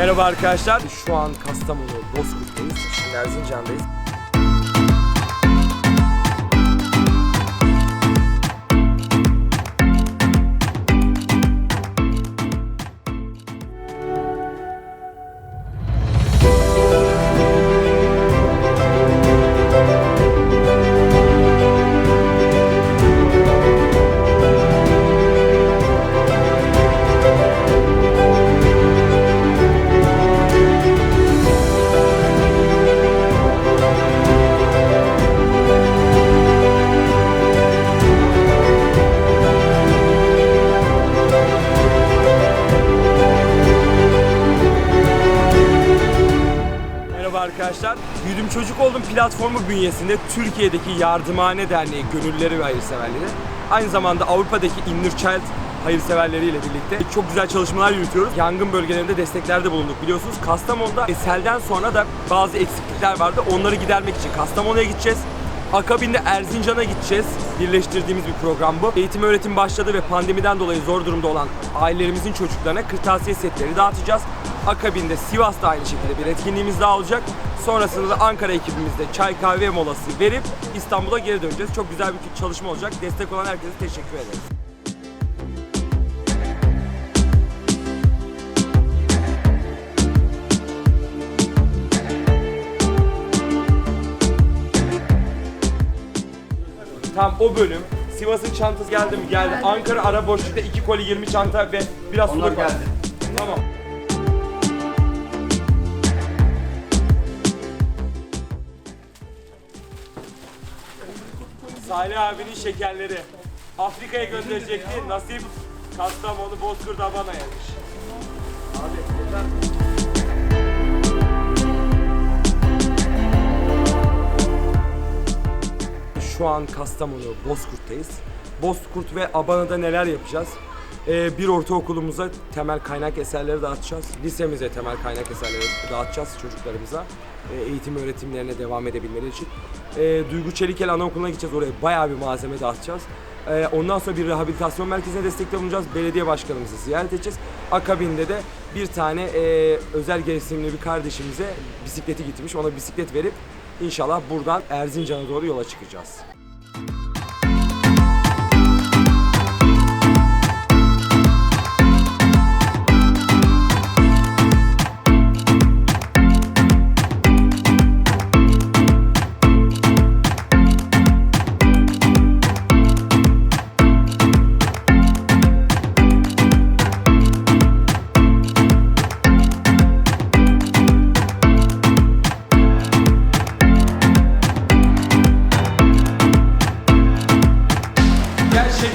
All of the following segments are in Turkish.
Merhaba arkadaşlar. Şu an Kastamonu Bozkurt'tayız. Şimdi Erzincan'dayız. Büyüdüm Çocuk Oldum platformu bünyesinde Türkiye'deki Yardımhane Derneği gönüllüleri ve hayırseverleri aynı zamanda Avrupa'daki Inner Child hayırseverleriyle birlikte çok güzel çalışmalar yürütüyoruz. Yangın bölgelerinde desteklerde bulunduk biliyorsunuz. Kastamonu'da selden sonra da bazı eksiklikler vardı. Onları gidermek için Kastamonu'ya gideceğiz. Akabinde Erzincan'a gideceğiz. Birleştirdiğimiz bir program bu. Eğitim öğretim başladı ve pandemiden dolayı zor durumda olan ailelerimizin çocuklarına kırtasiye setleri dağıtacağız. Akabinde Sivas'ta aynı şekilde bir etkinliğimiz daha olacak. Sonrasında da Ankara ekibimizde çay kahve molası verip İstanbul'a geri döneceğiz. Çok güzel bir çalışma olacak. Destek olan herkese teşekkür ederiz. Tam o bölüm Sivas'ın çantası geldi mi? Geldi. Ankara ara boşlukta 2 koli 20 çanta ve biraz suluk var. Tamam. Salih abinin şekerleri. Afrika'ya gönderecekti. Nasip Kastamonu Bozkurt Havana'ymış. Abi yeter. Şu an Kastamonu Bozkurt'tayız. Bozkurt ve Abana'da neler yapacağız? Ee, bir ortaokulumuza temel kaynak eserleri dağıtacağız. Lisemize temel kaynak eserleri dağıtacağız çocuklarımıza. Ee, eğitim öğretimlerine devam edebilmeleri için. Ee, Duygu Çelikel Anaokulu'na gideceğiz. Oraya bayağı bir malzeme dağıtacağız. Ee, ondan sonra bir rehabilitasyon merkezine destekte bulunacağız. Belediye başkanımızı ziyaret edeceğiz. Akabinde de bir tane e, özel gereksinimli bir kardeşimize bisikleti gitmiş. Ona bisiklet verip İnşallah buradan Erzincan'a doğru yola çıkacağız.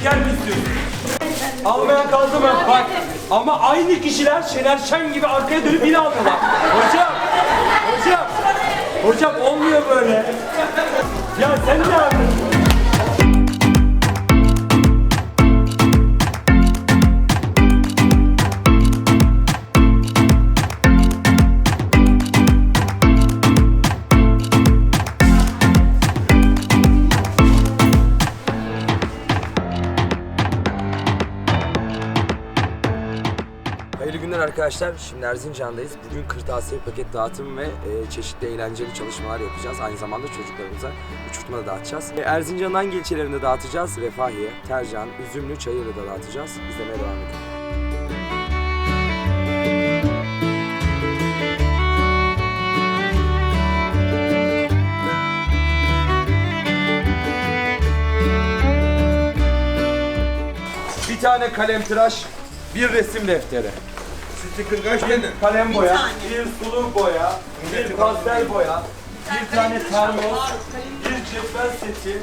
Şeker mi istiyorsun? Almayan kaldı mı? Bak ama aynı kişiler Şener Şen gibi arkaya dönüp yine alıyorlar. Hocam, hocam, hocam olmuyor böyle. Ya sen ne arkadaşlar. Şimdi Erzincan'dayız. Bugün kırtasiye paket dağıtım ve e, çeşitli eğlenceli çalışmalar yapacağız. Aynı zamanda çocuklarımıza uçurtma da dağıtacağız. E, Erzincan'ın hangi ilçelerinde dağıtacağız? Refahiye, Tercan, Üzümlü, Çayırlı'da dağıtacağız. İzlemeye devam edin. Bir tane kalem tıraş, bir resim defteri. Sticker kaç tane? kalem boya, bir sulu boya, bir pastel boya, bir tane termos, bir cetvel seti,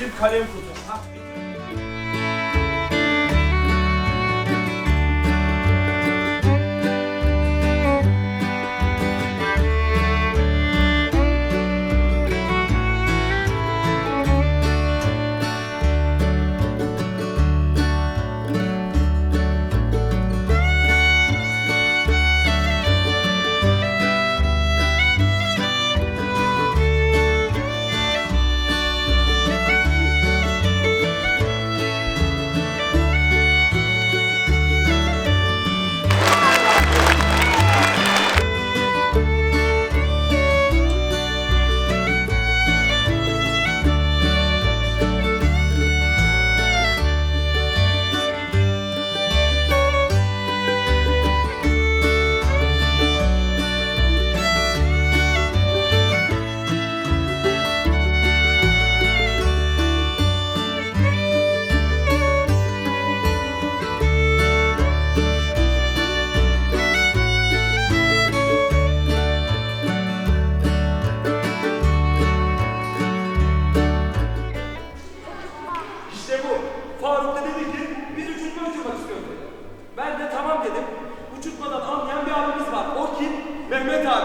bir kalem kutu. Ha, bir- Mehmet abi.